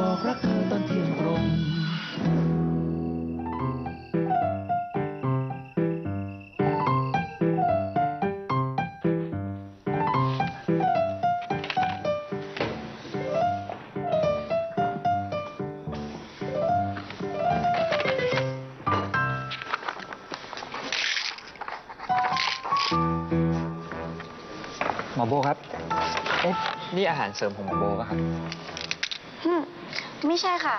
บอกรักเธอตอนเที่ยงตรงหมอโบครับ เอ๊ะ นี่อาหารเสริมของหมอโบป่ะครับ ไม่ใช่ค่ะ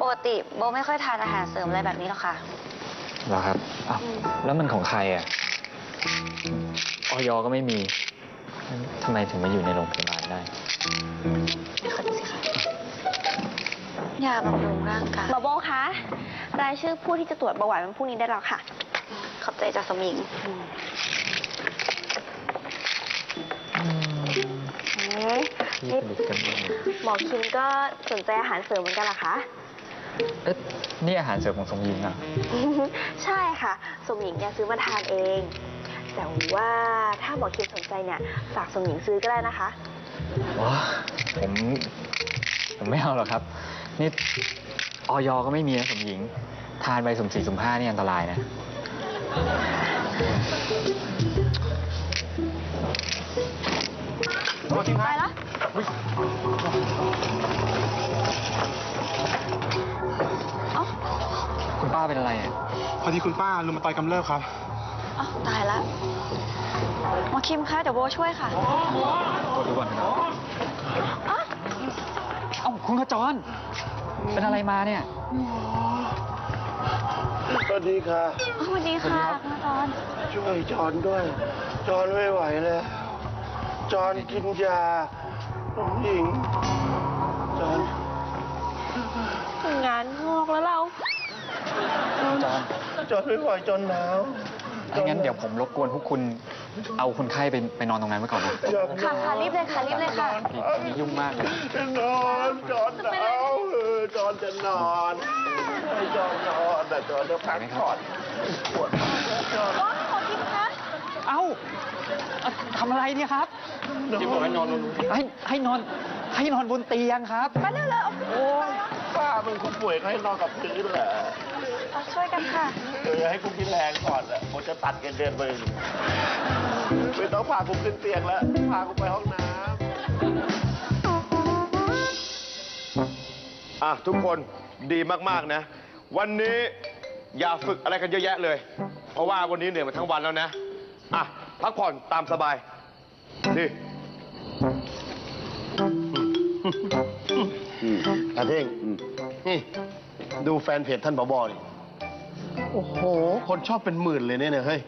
ปกติโบไม่ค่อยทานอาหารเสริมอะไรแบบนี้หรอกค่ะ เหรอครับอ้าวอืมแล้วมันของใครอะออยก็ไม่มีงั้นทำไมถึงมาอยู่ในโรงพยาบาลได้ขอดูสิคะยาบำรุงร่างกายหมอโบคะรายชื่อผู้ที่จะตรวจเบาหวานวันพรุ่งนี้ได้แล้วค่ะ ขอบใจจากสมิงอืม ที่นี่ผลิตกันเองหมอคิมก็สนใจอาหารเสริมเหมือนกันเหรอคะ เอ๊ะนี่อาหารเสริมของสมยิงอะใช่ค่ะ สมหญิงเนี่ยซื้อมาทานเอง แต่ว่าถ้าหมอคิมสนใจเนี่ยฝากสมหญิงซื้อก็ได้นะคะ ว้าผม ผมไม่เอาหรอกครับ นี่ออยก็ไม่มีนะสมหญิง ทานไปสุ่มสี่สุ่มห้านี่อันตรายนะไปแล้ วคุณป้าเป็นอะไรอะพอดีคุณป้าลุมมาตอยกำเริบครับอ้าวตายแล้วหมอคิมคะเดี๋ยวโบช่วยค่ะตรวจดูก่อนนะครับเอ้าคุณขจร เป็นอะไรมาเนี่ย สวัสดีค่ะสวัสดีค่ะคุณจอนช่วยจอนด้วย จอนไม่ไหวแล้ว จอนกินยา น้องหญิงจอนงานงอกแล้วเรา จอนจอนไม่ไหวจอนหนาวถ้างั้นเดี๋ยวผมรบกวนพวกคุณเอาคนไข้ไปไปนอนตรงนั้นไว้ก่อนนะอยากค่ะค่ะรีบเลยค่ะรีบเลยค่ะอันนี้ยุ่งมากเลย จะนอนจอนหนาวเออจอนจะนอนให้จอนนอนแต่จอนจะพักผ่อนปวดจอน เอ้าอะทำอะไรเนี่ยครับที่บอกให้นอนลงให้ให้นอนให้นอนบนเตียงครับไปเร็วๆโอ้ป้าเป็นคนป่วยให้นอนกับพื้นเหรอเอาช่วยกันค่ะ เออให้คุณกินแรงก่อนอะผมจะตัดเงินเดือนไปไม่ต้องพาผมขึ้นเตียงแล้ว พาผมไปห้องน้ำอะทุกคนดีมากๆนะ วันนี้อย่าฝึกอะไรกันเยอะแยะเลย เพราะว่าวันนี้เหนื่อยมาทั้งวันแล้วนะ อะ พักผ่อนตามสบายนี่อาเท่งนี่ ดูแฟนเพจท่านผบนี่โอ้โห คนชอบเป็นหมื่นเลยเนี่ยเนี่ยเฮ้ย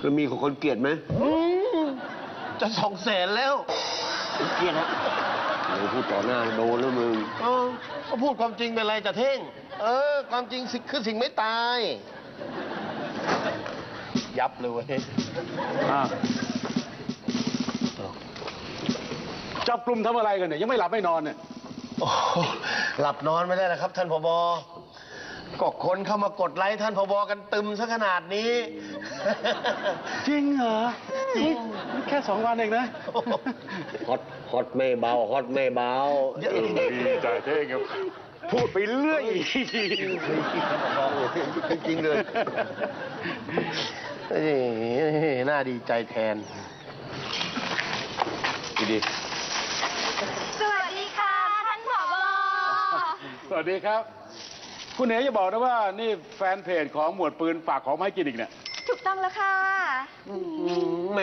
คือมีของคนเกลียดไหมอืมจะสองแสนแล้วเกลียดนะเดี๋ยวพูดต่อหน้าโดนแล้วมึงเออก็พูดความจริงเป็นไรจะเท่ง เออ ความจริงสิคือสิ่งไม่ตาย ยับเลยเว้ยจับกลุ่มทำอะไรกันเนี่ยยังไม่หลับไม่นอนเนี่ยโอ้โหหลับนอนไม่ได้นะครับ ท่านผบก็คนเข้ามากดไลค์ท่านผบกันตึมซะขนาดนี้ จริงเหรอนี่แค่สองวันเองนะ ฮอตฮอตไม่เบาฮอตไม่เบา ดีใจเท่งครับพูดไปเรื่อย จริงๆเลย นี่น่าดีใจแทนดีสวัสดีค่ะ ท่านผอสวัสดีครับ คุณเหนอ๋จะบอกนะว่านี่แฟนเพจของหมวดปืนฝากของมาให้กินอีกเนี่ย ถูกต้องแล้วค่ะ แหม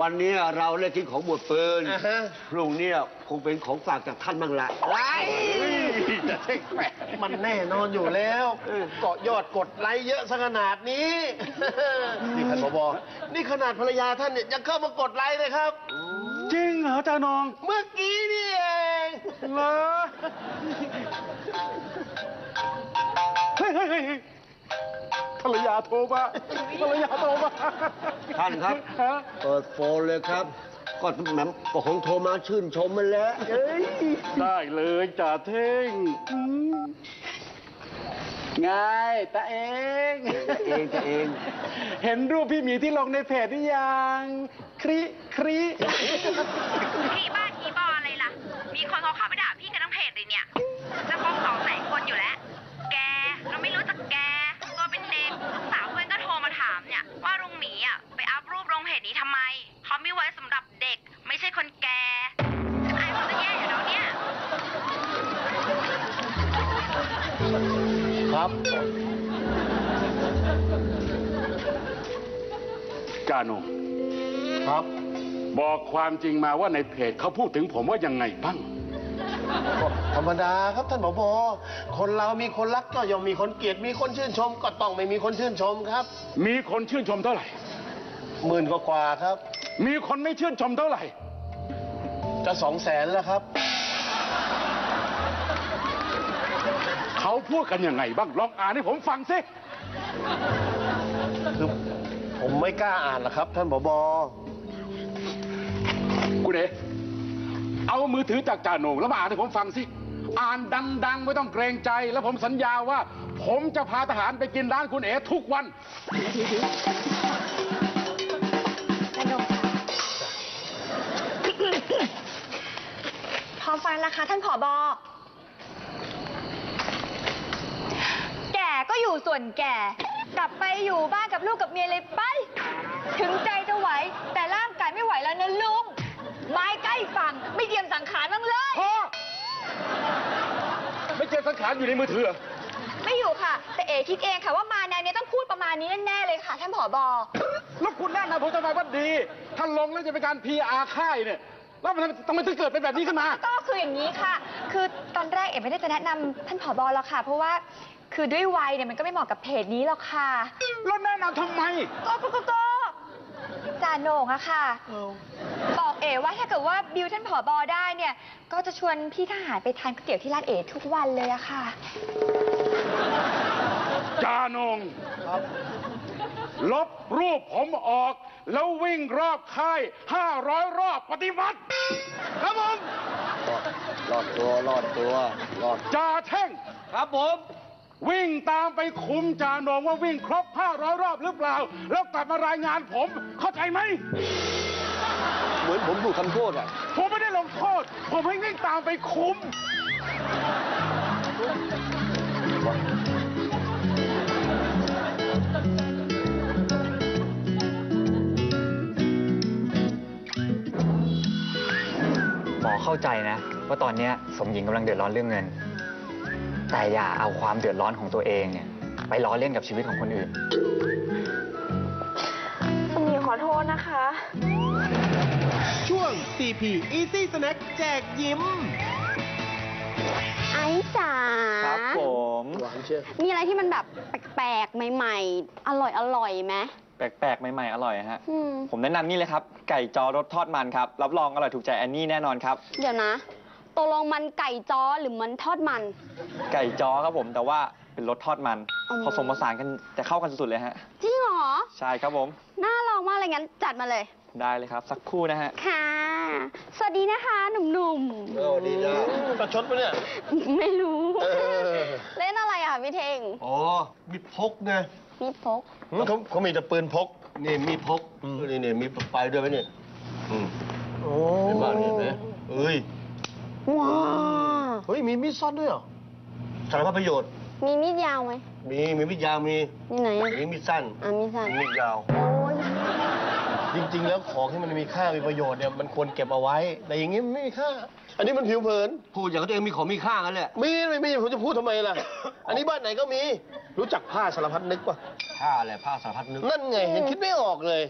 วันนี้เราเล่นทิ้งของหมวดปืนอ่าฮะ พรุ่งนี้คงเป็นของฝากจากท่านบ้างละจะเท่งแปลกมันแน่นอนอยู่แล้วเกาะยอดกดไลค์เยอะซะขนาดนี้ นี่ท่านผบนี่ขนาดภรรยาท่านเนี่ยยังเข้ามากดไลค์เลยครับ จริงเหรอจ้านองเมื่อกี้นี่เองเหรอเฮ้ยเฮ้ยเฮ้ยเฮ้ย ภรรยาโทรมาภรรยาโทรมาท่านครับ ฮะเปิดโฟนเลยครับ ก็แหมก็คงโทรมาชื่นชมมันแล้วเอ้ยได้เลยจ่าเท่งอืมไงตาเองจะเองจะเอง เห็นรูปพี่หมีที่ลงในเพจหรือยัง คริ คริพี่บ้าทีบออะไรล่ะ มีคนเขาเข้าไปด่า จาโนครับ บอกความจริงมาว่าในเพจเขาพูดถึงผมว่ายังไงบ้างก็ธรรมดาครับท่านผบคนเรามีคนรักก็ย่อมมีคนเกลียด มีคนชื่นชม ก็ต้องไม่มีคนชื่นชมครับ มีคนชื่นชมเท่าไหร่ หมื่นกว่าๆครับ มีคนไม่ชื่นชมเท่าไหร่ จะสองแสนแล้วครับ เขาพูดกันยังไงบ้างลองอ่านให้ผมฟังสิคือผม ไม่กล้าอ่านหรอกครับ ท่านผบคุณเอ๋เอามือถือจากจ่าโหน่งแล้วมาอ่านให้ผมฟังสิ อ่านดังๆ ไม่ต้องเกรงใจ แล้วผมสัญญาว่า ผมจะพาทหารไปกินร้านคุณเอ๋ทุกวัน พร้อมฟังนะคะ ท่านผอบอแก่ก็อยู่ส่วนแก่ กลับไปอยู่บ้านกับลูกกับเมียเลยไป ถึงใจจะไหว แต่ร่างกายไม่ไหวแล้วนะลุง ไม้ใกล้ฝั่งไม่เตรียมสังขารบ้างเลย พอไม่เจอสังขารอยู่ในมือถือเหรอไม่อยู่ค่ะ แต่เอคิดเองค่ะว่ามาแนวนี้ต้องพูดประมาณนี้แน่ๆเลยค่ะ ท่านผอบอแล้วคุณแนะนำผมทำไมว่าดี ถ้าลงแล้วจะเป็นการ PR ค่ายเนี่ย แล้วมันทำไมถึงเกิดเป็นแบบนี้ขึ้นมา ก็คืออย่างนี้ค่ะ คือตอนแรกเอ๋ไม่ได้จะแนะนำท่านผอบอหรอกค่ะ เพราะว่าคือด้วยวัยเนี่ยมันก็ไม่เหมาะกับเพจนี้หรอกค่ะ แล้วแนะนำทำไม ก็ก็ก็ก็ จาโหน่งอะค่ะ บอกเอ๋ว่าถ้าเกิดว่าบิวท่านผอบอได้เนี่ย ก็จะชวนพี่ทหารไปทานก๋วยเตี๋ยวที่ร้านเอ๋ทุกวันเลยอะค่ะ จานงลบรูปผมออก แล้ววิ่งรอบค่าย500 รอบปฏิวัติ ครับผม รอดตัว รอดตัว รอดจ่าเท่ง ครับผม วิ่งตามไปคุมจานงว่าวิ่งครบ 500 รอบหรือเปล่า แล้วกลับมารายงานผม เข้าใจไหม เหมือนผมถูกทำโทษอะ ผมไม่ได้ลงโทษ ผมให้วิ่งตามไปคุม หมอเข้าใจนะ ว่าตอนเนี้ยสมหญิงกำลังเดือดร้อนเรื่องเงิน แต่อย่าเอาความเดือดร้อนของตัวเองเนี่ย ไปล้อเล่นกับชีวิตของคนอื่นสมีขอโทษนะคะ ช่วง CP Easy Snack แจกยิ้ม ไอ้จ๋าครับผม หวานเชียวมีอะไรที่มันแบบแปลกๆ ใหม่ ๆ อร่อยอร่อยๆไหมแปลกๆ ใหม่ๆ อร่อยฮะ อืมผมแนะนำนี่เลยครับ ไก่จอรสทอดมันครับ รับรองอร่อยถูกใจแอนนี่แน่นอนครับ เดี๋ยวนะ ตกลงมันไก่จ้อหรือมันทอดมัน ไก่จอครับผมแต่ว่าเป็นรสทอดมันอืมผสมผสานกันจะเข้ากันสุดๆเลยฮะ จริงเหรอ ใช่ครับผมน่าลองมากเลยงั้นจัดมาเลย ได้เลยครับ สักครู่นะฮะ ค่ะ สวัสดีนะคะ หนุ่มเออดีจ้าประชดปะเนี่ย ๆ ไม่รู้ เออ เล่นอะไรอะพี่เทง อ๋อ มีพกไงมีพกหืมเขาเขามีแต่ปืนพก นี่มีพกนี่นี่มีไฟด้วยไหมเนี่ยอืมโอ้เห็นบ้านเห็นไหมเอ้ย ว้าเฮ้ยมีมีดซ่อนด้วยเหรอสารพัดประโยชน์ มีมีดยาวไหมมีมีมีดยาวมีมีไหนอะมีมีดสั้นอะมีสั้นมีมีดยาว โอ้ยจริง ๆ แล้วของที่มันมีค่ามีประโยชน์เนี่ยมันควรเก็บเอาไว้ แต่อย่างนี้มันไม่มีค่า อันนี้มันผิวเผิน พูดอย่างตัวเองมีของมีค่ากันแหละ มีไม่มีผมจะพูดทำไมล่ะ อันนี้บ้านไหนก็มี รู้จักผ้าสารพัดนึกปะผ้าอะไรผ้าสารพัดนึกนั่นไงยังคิดไม่ออกเลย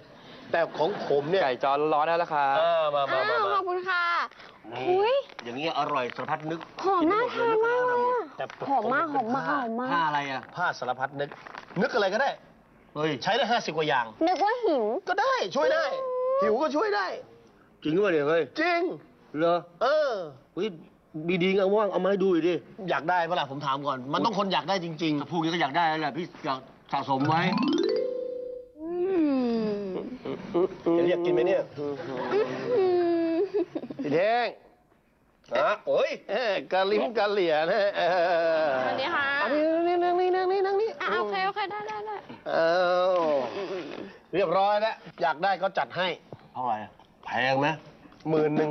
แต่ของผมเนี่ยไก่จอร้อนๆแล้วละครับ อ่ามามาอ้าวมาขมาอบคุณค่ะ นี่อุ้ยอย่างนี้อร่อยสารพัดนึกหอมน่าทานมากเลยอะแต่หอมมากหอมมากหอมมาก ผ้าอะไรอะผ้าสารพัดนึก นึกอะไรก็ได้ เฮ้ยใช้ได้ห้าสิบกว่าอย่าง นึกว่าหิว ก็ได้ช่วยได้ หิวก็ช่วยได้ จริงหรือเปล่าเนี่ยเฮ้ยจริง เหรอเออ เฮ้ยดีๆเอาว่างเอามาให้ดูหน่อยดิอยากได้เปะล่าผมถามก่อน มันต้องคนอยากได้จริงๆถ้าพูดงี้ก็อยากได้แล้วแหละพี่อยากสะสมไว้อืมจะเรียกกินไหมเนี่ย พี่เท่งฮะโอ้ยเอ้ยกะลิ้มกะเหลี่ยนะเออสวัสดีค่ะ อันนี้นี่นั่งนี่นั่งนี่นั่งนี่อะโอเคโอเคได้ได้ได้เอาเรียบร้อยแล้ว อยากได้ก็จัดให้ เท่าไหร่อะแพงไหมหมื่นหนึ่ง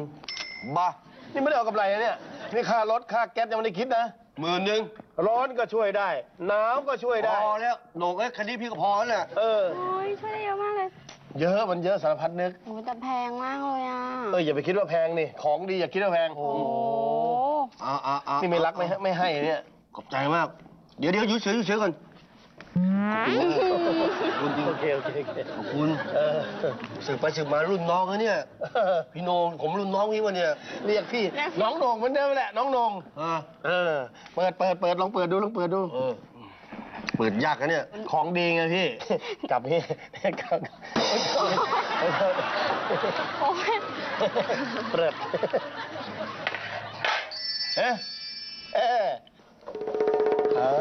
บ้านี่ไม่ได้เอากำไรนะเนี่ย นี่ค่ารถค่าแก๊สยังไม่ได้คิดนะ หมื่นหนึ่งร้อนก็ช่วยได้ หนาวก็ช่วยได้ พอแล้วโหนกเอ้ยคันนี้พี่ก็พอแล้วแหละเออ โอ้ยช่วยได้เยอะมากเลย เยอะมันเยอะสารพัดนึก โอ้ยแต่แพงมากเลยอะ เอออย่าไปคิดว่าแพงนี่ของดีอย่าคิดว่าแพงโอ้โอ้อ่าอ่าอ่านี่ไม่รักไม่ให้ไม่ให้เนี่ยขอบใจมาก เดี๋ยวเดี๋ยวอยู่เฉยอยู่เฉยก่อนขอบคุณโอเคโอเคขอบคุณเออสืบไปสืบมารุ่นน้องนะเนี่ยพี่โหนงผมรุ่นน้องพี่วะเนี่ยเรียกพี่น้องโหนงเหมือนเดิมแหละน้องโหนงเออเปิดเปิดเปิดลองเปิดดูลองเปิดดู เปิดยากนะเนี่ย ของดีไงพี่ กลับพี่กลับโอ้ยเปิดเอ๊ะเอ๊ะอ้าว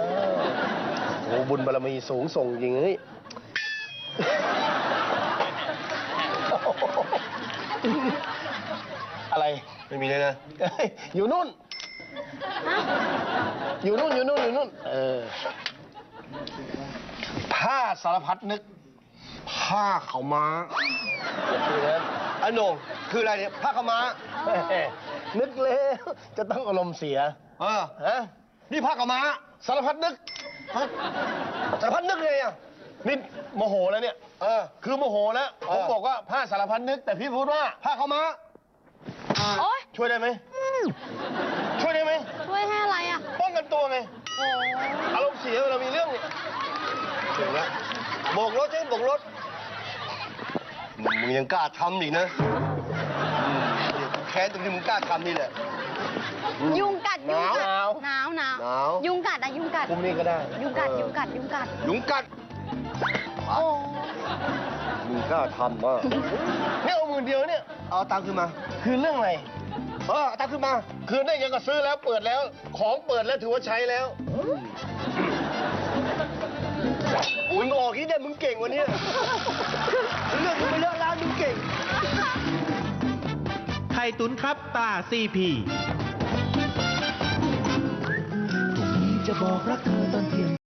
โอ้บุญบารมีสูงส่งจริงเฮ้ยอะไร ไม่มีเลยนะเอ้ยอยู่นู่น อยู่นู่น อยู่นู่น อยู่นู่น เออ ผ้าสารพัดนึก ผ้าเขาวม้าคือนะอันโหนงคืออะไรเนี่ยผ้าขาวม้า นึกแล้วจะต้องอารมณ์เสียเออฮะนี่ผ้าขาวม้า สารพัดนึกฮะสารพัดนึกเลยอะนี่โมโหแล้วเนี่ย เออ คือโมโหแล้วผมบอกว่าผ้าสารพัดนึก แต่พี่พูดว่าผ้าขาวม้าโอ๊ยช่วยได้ไหมช่วยได้ไหมช่วยให้อะไรอะป้องกันตัวไงอารมณ์เสียเวลามีเรื่องเนี่ยถึงแล้วโบกรถใช่โบกรถ มึงยังกล้าทำอีกนะอืมแค้นตรงที่มึงกล้าทำนี่แหละ ยุงกัดหยุงนาวกัดหนาวหนาวหนาวหนาว ยุงกัดอะยุงกัด คุมนี่ก็ได้ยุงกัดเออยุงกัด ยุงกัด ยุงกัด โอ้มึงกล้าทำอะเนี่ยเอาหมื่นเดียวเนี่ย เอาตังค์ขึ้นมา คือเรื่องอะไร เออเอาตังค์ขึ้นมา คืนได้ยังก็ซื้อแล้วเปิดแล้ว ของเปิดแล้วถือว่าใช้แล้ว มึงออกที่เนี่ยมึงเก่งกวันนี้เรื่องมึงไม่เลิกแล้วมึงเก่ง ไข่ตุ๋นครับตาซีพีพรุ่งนี้จะบอกรักเธอตอนเที่ยง